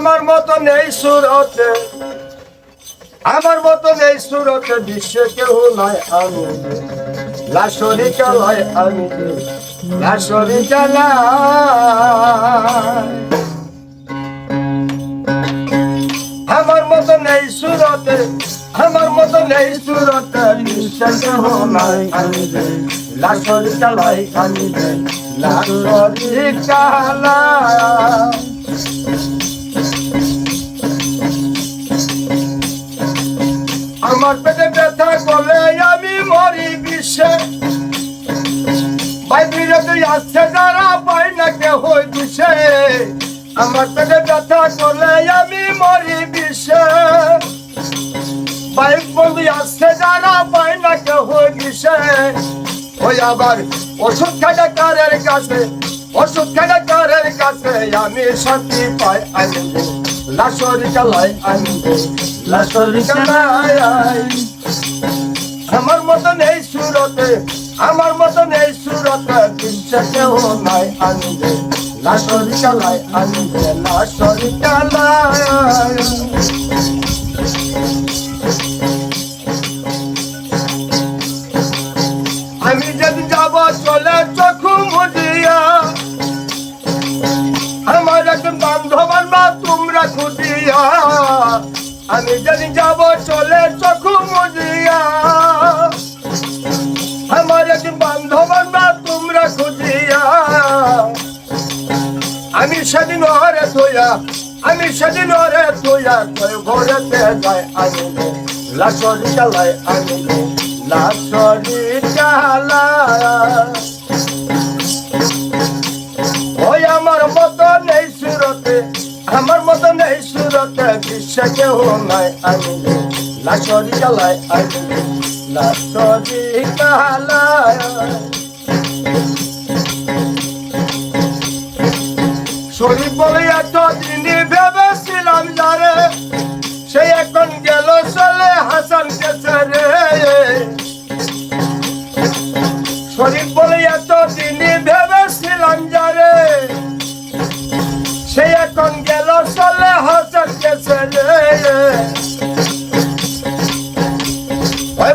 আমার মতো নেই সুরতে আমার মতো নেই সুরতে, বিশ্বে কেউ নয় আমি। লাশরি চালায় আমি। লাশরি চালাই আমার মতো নেই সুরতে, আমার মতো নেই সুরতে, বিশ্বে কেউ নয় আমি। লাশরি চালাই আমি। লাশরি চালাই আমার পেটে ব্যথা করলে আমি মরি বিশ্বে। ভাই, বিরতি আসছে যারা পাই না কেহ দিছে আমার পেটে ব্যথা করলে আমি মরি বিশ্বে। বাইক বন্ধু আসছে যারা পাই না কেহ দিছে ওই আবার ওষুধ খাটা কারের কাছে ওষুধ কাছে আমি শান্তি পাই আমি লাশরি চালাই আমার মতো নেই সুরতে, আমার মতো নেই সুরতে বিশ্বে কেউ নাই আনবে। লাশরি চালাই আনবে, লাশরি তোমরা খুদিয়া আমি যদি যাব চলে চক্ষু মুদিয়া আমার একজন বান্ধব বা তোমরা খুদিয়া আমি সেদিন ওরে থইয়া, আমি সেদিন ওরে থইয়া কই ঘরেতে যাই আমি লাশরি চালাই আমি লাশরি চালাই বিশ্বে কেউ নাই আমি লাশরি চালাই আমি শরীফ বলে এত দিনই ভেবেছিলাম এখন গেল চলে হাসান গেছে রে। শরীফ বলে এত দিনই ভেবেছিলাম যারে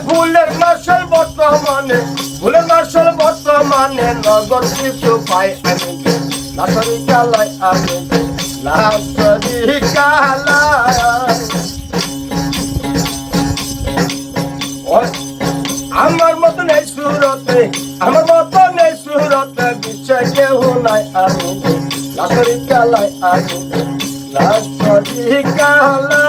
ভুলের মার্শাল বর্তমানে, ভুলের মার্শাল বর্তমানে নগর কিছু পাই আমি লাশরি চালাই আমি লাশরি চালাই। ওই, আমার মতো নেই সুরতে, আমার মতো নেই সুরতে বিশ্বে কেউ নাই আমি লাশরি চালাই আমি লাশরি চালাই।